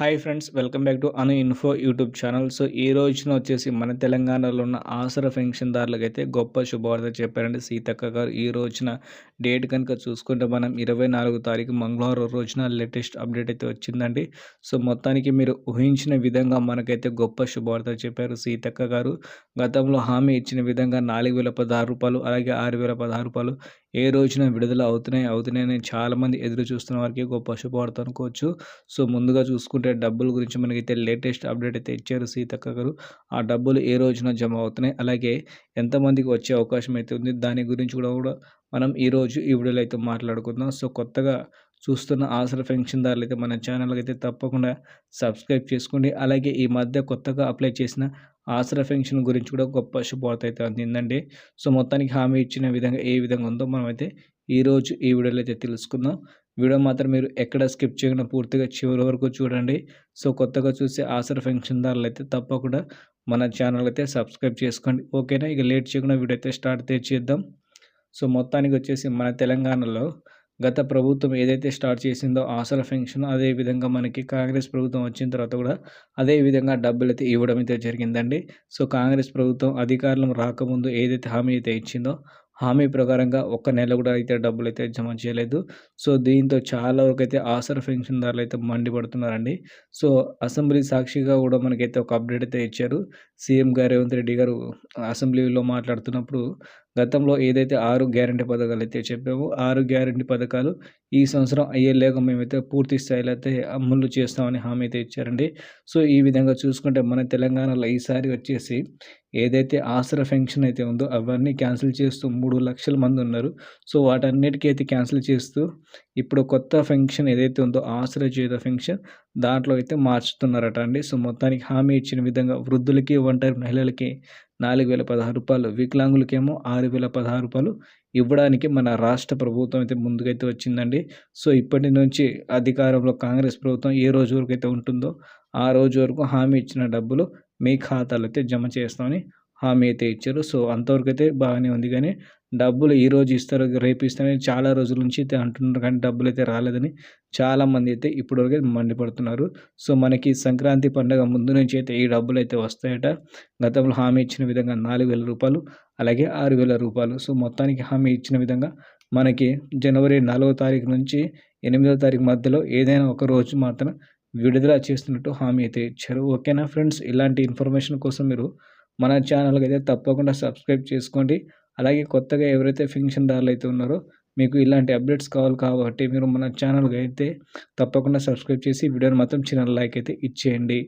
Hi friends welcome back to Anu info YouTube channel. So ఈ రోజున వచ్చేసి మన తెలంగాణలో ఉన్న ఆసర పెన్షన్దారులకు అయితే గొప్ప శుభవార్త చెప్పారండి సీతక్క గారు. ఈ రోజున డేట్ కనుక చూసుకుంటే మనం ఇరవై నాలుగు తారీఖు మంగళవారం రోజున లేటెస్ట్ అప్డేట్ అయితే వచ్చిందండి. సో మొత్తానికి మీరు ఊహించిన విధంగా మనకైతే గొప్ప శుభవార్త చెప్పారు సీతక్క గారు. గతంలో హామీ ఇచ్చిన విధంగా నాలుగు వేల పదహారు రూపాయలు అలాగే ఆరు వేల పదహారు రూపాయలు ఏ రోజున విడుదల అవుతున్నాయి అవుతున్నాయని చాలామంది ఎదురు చూస్తున్న వారికి గొప్ప శుభవార్త అనుకోవచ్చు. సో ముందుగా చూసుకుంటే డబ్బుల గురించి మనకైతే లేటెస్ట్ అప్డేట్ అయితే ఇచ్చారు సీతక్క గారు. ఆ డబ్బులు ఏ రోజున జమ అవుతున్నాయి? అలాగే ఎంతమందికి వచ్చే అవకాశం అయితే ఉంది? దాని గురించి కూడా కూడా మనం ఈరోజు ఈ వీడియోలో అయితే మాట్లాడుకుందాం. సో కొత్తగా చూస్తున్న ఆసర పెన్షన్దారులు అయితే మన ఛానల్కి అయితే తప్పకుండా సబ్స్క్రైబ్ చేసుకోండి. అలాగే ఈ మధ్య కొత్తగా అప్లై చేసిన ఆసరా పెన్షన్ గురించి కూడా గొప్ప శుభవార్త అయితే అందిందండి. సో మొత్తానికి హామీ ఇచ్చిన విధంగా ఏ విధంగా ఉందో మనం అయితే ఈరోజు ఈ వీడియోలో అయితే తెలుసుకుందాం. వీడియో మాత్రం మీరు ఎక్కడ స్కిప్ చేయకుండా పూర్తిగా చివరి వరకు చూడండి. సో కొత్తగా చూసే ఆసరా పెన్షన్దారులు అయితే తప్పకుండా మన ఛానల్ అయితే సబ్స్క్రైబ్ చేసుకోండి. ఓకేనా? ఇక లేట్ చేయకుండా వీడియో అయితే స్టార్ట్ చేద్దాం. సో మొత్తానికి వచ్చేసి మన తెలంగాణలో గత ప్రభుత్వం ఏదైతే స్టార్ట్ చేసిందో ఆసరా పెన్షన్ అదేవిధంగా మనకి కాంగ్రెస్ ప్రభుత్వం వచ్చిన తర్వాత కూడా అదే విధంగా డబ్బులు అయితే ఇవ్వడం అయితే జరిగిందండి. సో కాంగ్రెస్ ప్రభుత్వం అధికారులు రాకముందు ఏదైతే హామీ అయితే ఇచ్చిందో హామీ ప్రకారంగా ఒక్క నెల కూడా అయితే డబ్బులు అయితే జమ చేయలేదు. సో దీంతో చాలా వరకు అయితే ఆసర పెన్షన్దారులు అయితే మండిపడుతున్నారండి. సో అసెంబ్లీ సాక్షిగా కూడా మనకైతే ఒక అప్డేట్ అయితే ఇచ్చారు. సీఎం గారు రేవంత్ రెడ్డి గారు అసెంబ్లీలో మాట్లాడుతున్నప్పుడు గతంలో ఏదైతే ఆరు గ్యారంటీ పథకాలు అయితే చెప్పామో ఆరు గ్యారంటీ పథకాలు ఈ సంవత్సరం అయ్యేలేక మేమైతే పూర్తి స్థాయిలో అయితే అమలు చేస్తామని హామీ అయితే ఇచ్చారండి. సో ఈ విధంగా చూసుకుంటే మన తెలంగాణలో ఈసారి వచ్చేసి ఏదైతే ఆసరా ఫెన్షన్ అయితే ఉందో అవన్నీ క్యాన్సిల్ చేస్తూ మూడు లక్షల మంది ఉన్నారు. సో వాటన్నిటికీ అయితే క్యాన్సిల్ చేస్తూ ఇప్పుడు కొత్త ఫెన్షన్ ఏదైతే ఉందో ఆసరా చేత ఫెన్షన్ దాంట్లో అయితే మార్చుతున్నారట అండి. సో మొత్తానికి హామీ ఇచ్చిన విధంగా వృద్ధులకి ఒంటరి మహిళలకి నాలుగు వేల పదహారు రూపాయలు వికలాంగులకేమో ఆరు వేల పదహారు రూపాయలు ఇవ్వడానికి మన రాష్ట్ర ప్రభుత్వం అయితే ముందుకైతే వచ్చిందండి. సో ఇప్పటి నుంచి అధికారంలో కాంగ్రెస్ ప్రభుత్వం ఏ రోజు వరకు అయితే ఉంటుందో ఆ రోజు వరకు హామీ ఇచ్చిన డబ్బులు మీ ఖాతాలో అయితే జమ చేస్తామని హామీ అయితే ఇచ్చారు. సో అంతవరకు అయితే బాగానే ఉంది. కానీ డబ్బులు ఈ రోజు ఇస్తారు రేపు ఇస్తారని చాలా రోజుల నుంచి అయితే అంటున్నారు. కానీ డబ్బులు అయితే రాలేదని చాలామంది అయితే ఇప్పటివరకు మండిపడుతున్నారు. సో మనకి సంక్రాంతి పండుగ ముందు నుంచి అయితే ఈ డబ్బులు అయితే వస్తాయట. గతంలో హామీ ఇచ్చిన విధంగా నాలుగు వేల రూపాయలు అలాగే ఆరు వేల రూపాయలు. సో మొత్తానికి హామీ ఇచ్చిన విధంగా మనకి జనవరి నాలుగో తారీఖు నుంచి ఎనిమిదో తారీఖు మధ్యలో ఏదైనా ఒక రోజు మాత్రం విడుదల చేస్తున్నట్టు హామీ అయితే ఇచ్చారు. ఓకేనా ఫ్రెండ్స్? ఇలాంటి ఇన్ఫర్మేషన్ కోసం మీరు మన ఛానల్కి అయితే తప్పకుండా సబ్స్క్రైబ్ చేసుకోండి. అలాగే కొత్తగా ఎవరైతే ఫింక్షన్దారులు అయితే ఉన్నారో మీకు ఇలాంటి అప్డేట్స్ కావాలి కాబట్టి మీరు మన ఛానల్కి అయితే తప్పకుండా సబ్స్క్రైబ్ చేసి వీడియోని మాత్రం చిన్న లైక్ అయితే ఇచ్చేయండి.